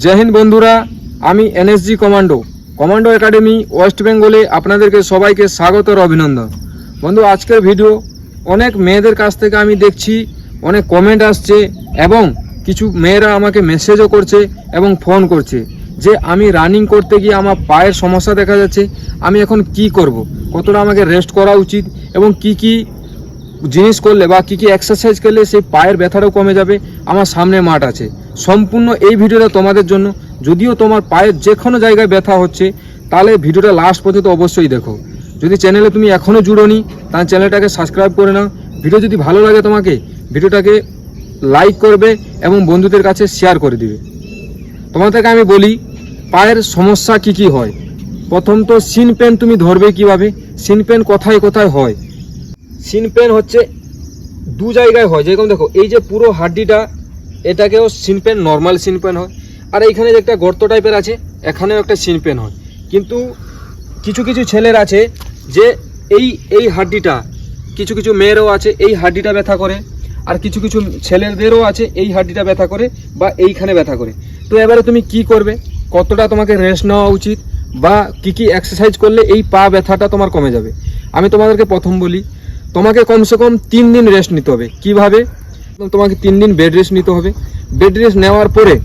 জয় হিন্দ বন্ধুরা, আমি NSG commando commando academy West বেঙ্গলে আপনাদেরকে সবাইকে স্বাগত আর অভিনন্দন। বন্ধু, আজকের ভিডিও অনেক মেয়েদের কাছ থেকে আমি দেখছি, অনেক কমেন্ট আসছে এবং কিছু মেয়েরা আমাকে মেসেজও করছে এবং ফোন করছে যে আমি রানিং করতে গিয়ে আমার পায়ের সমস্যা দেখা যাচ্ছে, আমি এখন কি করব? কতটা আমাকে রেস্ট করা উচিত এবং কি কি জিনিস করলে বা কী কী এক্সারসাইজ করলে সেই পায়ের ব্যথাটাও কমে যাবে। আমার সামনে মাঠ আছে। সম্পূর্ণ এই ভিডিওটা তোমাদের জন্য। যদিও তোমার পায়ের যে কোনো জায়গায় ব্যথা হচ্ছে, তাহলে ভিডিওটা লাস্ট পর্যন্ত অবশ্যই দেখো। যদি চ্যানেলে তুমি এখনও জুড়োনি, তাহলে চ্যানেলটাকে সাবস্ক্রাইব করে নাও। ভিডিও যদি ভালো লাগে তোমাকে, ভিডিওটাকে লাইক করবে এবং বন্ধুদের কাছে শেয়ার করে দিবে। তোমাদেরকে আমি বলি, পায়ের সমস্যা কি কি হয়? প্রথম তো সিন পেন তুমি ধরবে কীভাবে? সিন পেন কোথায় কোথায় হয়? সিন পেন হচ্ছে দু জায়গায় হয়। যেরকম দেখো, এই যে পুরো হাড্ডিটা, এটাকেও shin pain normal shin pain হয়। আর এইখানে যে একটা গর্ত টাইপের আছে, এখানেও একটা সিন পেন হয়। কিন্তু কিছু কিছু ছেলের আছে যে এই এই হাড্ডিটা, কিছু কিছু মেয়েরও আছে, এই হাড্ডিটা ব্যথা করে। আর কিছু কিছু ছেলেদেরও আছে, এই হাড্ডিটা ব্যথা করে বা এইখানে ব্যথা করে। তো এবারে তুমি কি করবে? কতটা তোমাকে রেস্ট নেওয়া উচিত? বা কি কি এক্সারসাইজ করলে এই পা ব্যথাটা তোমার কমে যাবে? আমি তোমাদেরকে প্রথম বলি তোমাকে কমসে কম তিন দিন রেস্ট নিতে হবে। কীভাবে? তোমাকে তিন দিন বেড রেস্ট নিতে হবে। বেড রেস্ট নেওয়ার পরে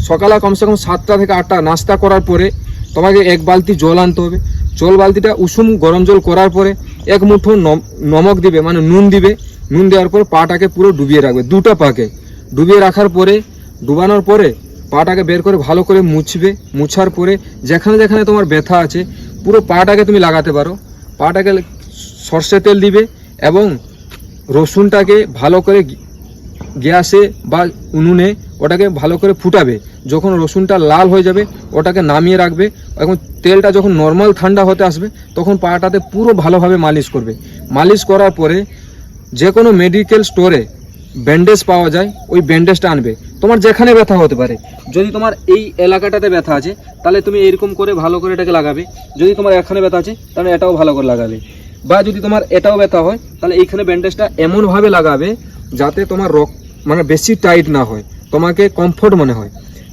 সকালে কমসে কম সাতটা থেকে আটটা নাস্তা করার পরে তোমাকে এক বালতি জল আনতে হবে। জল বালতিটা উষুম গরম জল করার পরে এক মুঠো নম- নমক দিবে মানে নুন দিবে। নুন দেওয়ার পর পাটাকে পুরো ডুবিয়ে রাখবে, দুটো পাকে। ডুবিয়ে রাখার পরে, ডুবানোর পরে পাটাকে বের করে ভালো করে মুছবে। মুছার পরে যেখানে যেখানে তোমার ব্যথা আছে, পুরো পাটাকে তুমি লাগাতে পারো। পাটাকে সর্ষে তেল দিবে এবং রসুনটাকে ভালো করে গ্যাসে বা উনুনে ওটাকে ভালো করে ফুটাবে। যখন রসুনটা লাল হয়ে যাবে, ওটাকে নামিয়ে রাখবে। এবং তেলটা যখন নর্মাল ঠান্ডা হতে আসবে, তখন পাটাতে পুরো ভালোভাবে মালিশ করবে। মালিশ করার পরে যে কোনো মেডিকেল স্টোরে ব্যান্ডেজ পাওয়া যায়, ওই ব্যান্ডেজটা আনবে। তোমার যেখানে ব্যথা হতে পারে। যদি তোমার এই এলাকাটাতে ব্যথা আছে, তাহলে তুমি এরকম করে ভালো করে এটাকে লাগাবে। যদি তোমার এখানে ব্যথা আছে, তাহলে এটাও ভালো করে লাগাবে। বা যদি তোমার এটাও ব্যথা হয়, তাহলে এইখানে ব্যান্ডেজটা এমনভাবে লাগাবে যাতে তোমার রক মানে বেশি টাইট না হয়, তোমাকে কমফোর্ট মনে হয়।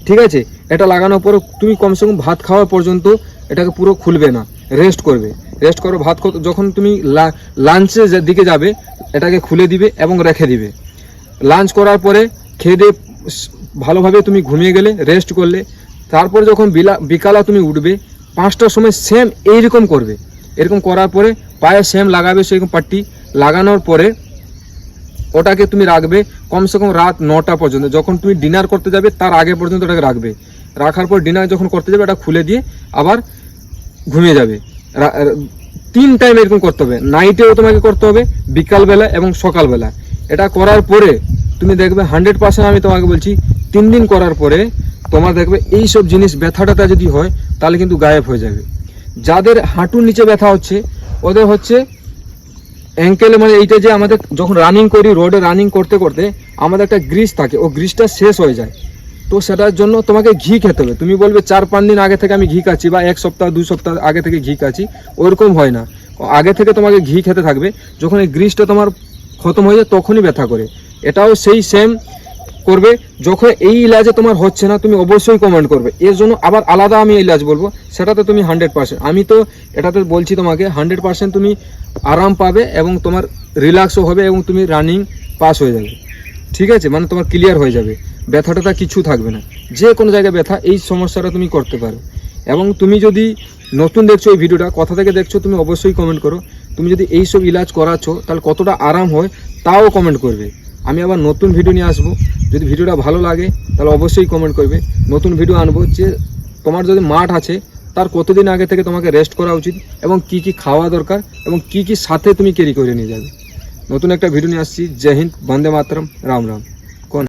ঠিক আছে? এটা লাগানোর পর তুমি কমসে কম ভাত খাওয়া পর্যন্ত এটাকে পুরো খুলবে না রেস্ট করবে। রেস্ট করো, ভাত যখন তুমি লাঞ্চের দিকে যাবে, এটাকে খুলে দিবে এবং রেখে দিবে। লাঞ্চ করার পরে খেয়ে দিয়ে ভালোভাবে তুমি ঘুমিয়ে গেলে রেস্ট করলে। তারপর যখন বিলা বিকালা তুমি উঠবে, পাঁচটার সময় সেম এইরকম করবে। এরকম করার পরে পায়ে সেম লাগাবে সেরকম পাট্টি লাগানোর পরে ওটাকে তুমি রাখবে কমসে কম রাত নটা পর্যন্ত। যখন তুমি ডিনার করতে যাবে, তার আগে পর্যন্ত ওটাকে রাখবে। রাখার পর ডিনার যখন করতে যাবে, ওটা খুলে দিয়ে আবার ঘুমিয়ে যাবে। তিন টাইম এরকম করতে হবে। নাইটেও তোমাকে করতে হবে, বিকালবেলা এবং সকালবেলা। এটা করার পরে তুমি দেখবে হান্ড্রেড পার্সেন্ট আমি তোমাকে বলছি, তিন দিন করার পরে তোমার দেখবে এই সব জিনিস ব্যথাটা যদি হয়, তাহলে কিন্তু গায়েব হয়ে যাবে। যাদের হাঁটুর নিচে ব্যথা হচ্ছে ওদের হচ্ছে অ্যাঙ্কেলে মানে এইটা যে আমাদের যখন রানিং করি রোডে রানিং করতে করতে আমাদের একটা গ্রিস থাকে, ও গ্রিসটা শেষ হয়ে যায়। তো সেটার জন্য তোমাকে ঘি খেতে হবে। তুমি বলবে চার পাঁচ দিন আগে থেকে আমি ঘি খাচ্ছি বা এক সপ্তাহ দুই সপ্তাহ আগে থেকে ঘি খাচ্ছি, ওরকম হয় না। আগে থেকে তোমাকে ঘি খেতে থাকবে, যখন এই গ্রিসটা তোমার খতম হয়ে যায় তখনই ব্যথা করে। এটাও সেই সেম করবে, যখন এই ইলাজে তোমার হচ্ছে না, তুমি অবশ্যই কমেন্ট করবে। এর জন্য আবার আলাদা আমি ইলাজ বলব, সেটাতে তুমি হান্ড্রেড পার্সেন্ট আমি তো এটাতে বলছি তোমাকে হান্ড্রেড পার্সেন্ট তুমি আরাম পাবে এবং তোমার রিল্যাক্সও হবে এবং তুমি রানিং পাস হয়ে যাবে। ঠিক আছে? মানে তোমার ক্লিয়ার হয়ে যাবে। ব্যথাটা কিছু থাকবে না। যে কোনো জায়গায় ব্যথা, এই সমস্যাটা তুমি করতে পারো। এবং তুমি যদি নতুন দেখছ এই ভিডিওটা, কথা থেকে দেখছ, তুমি অবশ্যই কমেন্ট করো। তুমি যদি এই সব ইলাজ করাচ্ছ, তাহলে কতটা আরাম হয়, তাও কমেন্ট করবে। আমি আবার নতুন ভিডিও নিয়ে আসব। যদি ভিডিওটা ভালো লাগে, তাহলে অবশ্যই কমেন্ট করবে। নতুন ভিডিও আনব যে তোমার যদি মাঠ আছে, তার কতদিন আগে থেকে তোমাকে রেস্ট করা উচিত এবং কি কি খাওয়া দরকার এবং কি কি সাথে তুমি ক্যারি করে নিয়ে যাবে। নতুন একটা ভিডিও নিয়ে আসছি। জয় হিন্দ, বন্দে মাতরম, রাম রাম।